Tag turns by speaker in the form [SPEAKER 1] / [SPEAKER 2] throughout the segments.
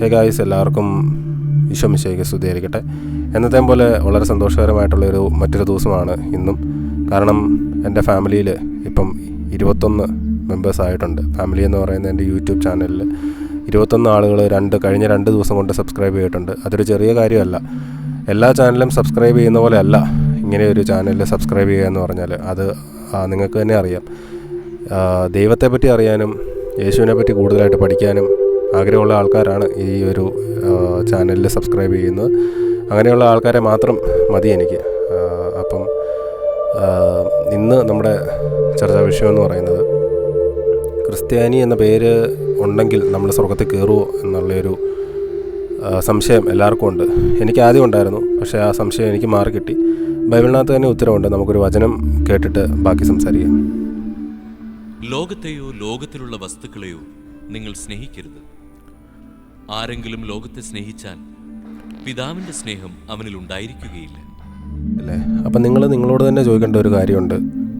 [SPEAKER 1] Hey guys എല്ലാവർക്കും ഈശോമിശയ്ക്ക് സ്തുതിയായിരിക്കട്ടെ. എന്നത്തെ പോലെ വളരെ സന്തോഷകരമായിട്ടുള്ളൊരു മറ്റൊരു ദിവസമാണ് ഇന്നും. കാരണം എന്റെ ഫാമിലിയിൽ ഇപ്പം ഇരുപത്തൊന്ന് മെമ്പേഴ്സ് ആയിട്ടുണ്ട്. ഫാമിലി എന്ന് പറയുന്ന എന്റെ യൂട്യൂബ് ചാനലിൽ ഇരുപത്തൊന്ന് ആളുകൾ രണ്ട് കഴിഞ്ഞ രണ്ട് ദിവസം കൊണ്ട് സബ്സ്ക്രൈബ് ചെയ്തിട്ടുണ്ട്. അതൊരു ചെറിയ കാര്യമല്ല. എല്ലാ ചാനലും സബ്സ്ക്രൈബ് ചെയ്യുന്ന പോലെ അല്ല ഇങ്ങനെ ഒരു ചാനലിൽ സബ്സ്ക്രൈബ് ചെയ്യുക എന്ന് പറഞ്ഞാൽ. അത് നിങ്ങൾക്ക് തന്നെ അറിയാം. ദൈവത്തെപ്പറ്റി ദൈവത്തെ പറ്റി അറിയാനും യേശുവിനെ പറ്റി കൂടുതലായിട്ട് പഠിക്കാനും ആഗ്രഹമുള്ള ആൾക്കാരാണ് ഈ ഒരു ചാനലിൽ സബ്സ്ക്രൈബ് ചെയ്യുന്നത്. അങ്ങനെയുള്ള ആൾക്കാരെ മാത്രം മതി എനിക്ക്. അപ്പം ഇന്ന് നമ്മുടെ ചർച്ചാ വിഷയം എന്ന് പറയുന്നത് ക്രിസ്ത്യാനി എന്ന പേര് ഉണ്ടെങ്കിൽ നമ്മൾ സ്വർഗത്തിൽ കയറുമോ എന്നുള്ളൊരു സംശയം എല്ലാവർക്കും ഉണ്ട്. എനിക്ക് ആദ്യം ഉണ്ടായിരുന്നു പക്ഷേ ആ സംശയം എനിക്ക് മാറി കിട്ടി. ബൈബിളിനകത്ത് തന്നെ ഉത്തരവുണ്ട്. നമുക്കൊരു വചനം കേട്ടിട്ട് ബാക്കി സംസാരിക്കാം.
[SPEAKER 2] ലോകത്തെയോ ലോകത്തിലുള്ള വസ്തുക്കളെയോ നിങ്ങൾ സ്നേഹിക്കരുത്. ആരെങ്കിലും ലോകത്തെ സ്നേഹിച്ചാൽ പിതാവിന്റെ സ്നേഹം അവനിൽ ഉണ്ടായിരിക്കുകയില്ല.
[SPEAKER 1] അല്ലേ? അപ്പം നിങ്ങൾ നിങ്ങളോട് തന്നെ ചോദിക്കേണ്ട ഒരു കാര്യമുണ്ട്.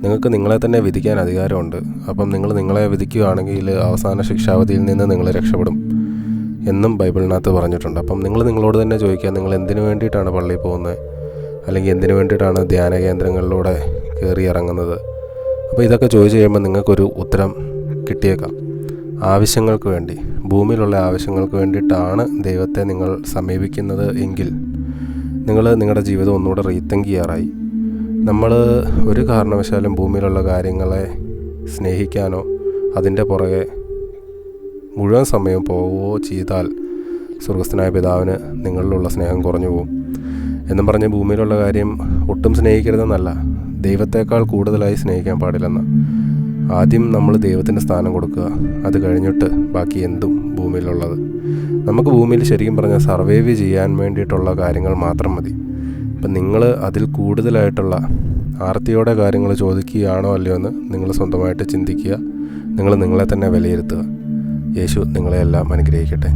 [SPEAKER 1] നിങ്ങൾക്ക് നിങ്ങളെ തന്നെ വിധിക്കാൻ അധികാരമുണ്ട്. അപ്പം നിങ്ങൾ നിങ്ങളെ വിധിക്കുകയാണെങ്കിൽ അവസാന ശിക്ഷാവധിയിൽ നിന്ന് നിങ്ങൾ രക്ഷപ്പെടും എന്നും ബൈബിളിനകത്ത് പറഞ്ഞിട്ടുണ്ട്. അപ്പം നിങ്ങൾ നിങ്ങളോട് തന്നെ ചോദിക്കുക നിങ്ങൾ എന്തിനു വേണ്ടിയിട്ടാണ് പള്ളിയിൽ പോകുന്നത്? അല്ലെങ്കിൽ എന്തിനു വേണ്ടിയിട്ടാണ് ധ്യാന കേന്ദ്രങ്ങളിലൂടെ കയറി ഇറങ്ങുന്നത്? അപ്പോൾ ഇതൊക്കെ ചോദിച്ചു കഴിയുമ്പോൾ നിങ്ങൾക്കൊരു ഉത്തരം കിട്ടിയേക്കാം. ആവശ്യങ്ങൾക്ക് വേണ്ടി. ഭൂമിയിലുള്ള ആവശ്യങ്ങൾക്ക് വേണ്ടിയിട്ടാണ് ദൈവത്തെ നിങ്ങൾ സമീപിക്കുന്നത് എങ്കിൽ നിങ്ങൾ നിങ്ങളുടെ ജീവിതം ഒന്നുകൂടെ റീത്തിങ്ക് ചെയ്യാറായി. നമ്മൾ ഒരു കാരണവശാലും ഭൂമിയിലുള്ള കാര്യങ്ങളെ സ്നേഹിക്കാനോ അതിന്റെ പുറകെ മുഴുവൻ സമയം പോവുകയോ ചെയ്താൽ സ്വർഗസ്ഥനായ പിതാവിന് നിങ്ങളിലുള്ള സ്നേഹം കുറഞ്ഞു പോകും. എന്നും പറഞ്ഞ് ഭൂമിയിലുള്ള കാര്യം ഒട്ടും സ്നേഹിക്കരുതെന്നല്ല ദൈവത്തേക്കാൾ കൂടുതലായി സ്നേഹിക്കാൻ പാടില്ലെന്ന്. ആദ്യം നമ്മൾ ദൈവത്തിന് സ്ഥാനം കൊടുക്കുക. അത് കഴിഞ്ഞിട്ട് ബാക്കി എന്തും ഭൂമിയിലുള്ളത്. നമുക്ക് ഭൂമിയിൽ ശരിക്കും പറഞ്ഞാൽ സർവൈവ് ചെയ്യാൻ വേണ്ടിയിട്ടുള്ള കാര്യങ്ങൾ മാത്രം മതി. അപ്പം നിങ്ങൾ അതിൽ കൂടുതലായിട്ടുള്ള ആർത്തിയോടെ കാര്യങ്ങൾ ചോദിക്കുകയാണോ അല്ലയോ എന്ന് നിങ്ങൾ സ്വന്തമായിട്ട് ചിന്തിക്കുക. നിങ്ങൾ നിങ്ങളെ തന്നെ വിലയിരുത്തുക. യേശു നിങ്ങളെയെല്ലാം അനുഗ്രഹിക്കട്ടെ.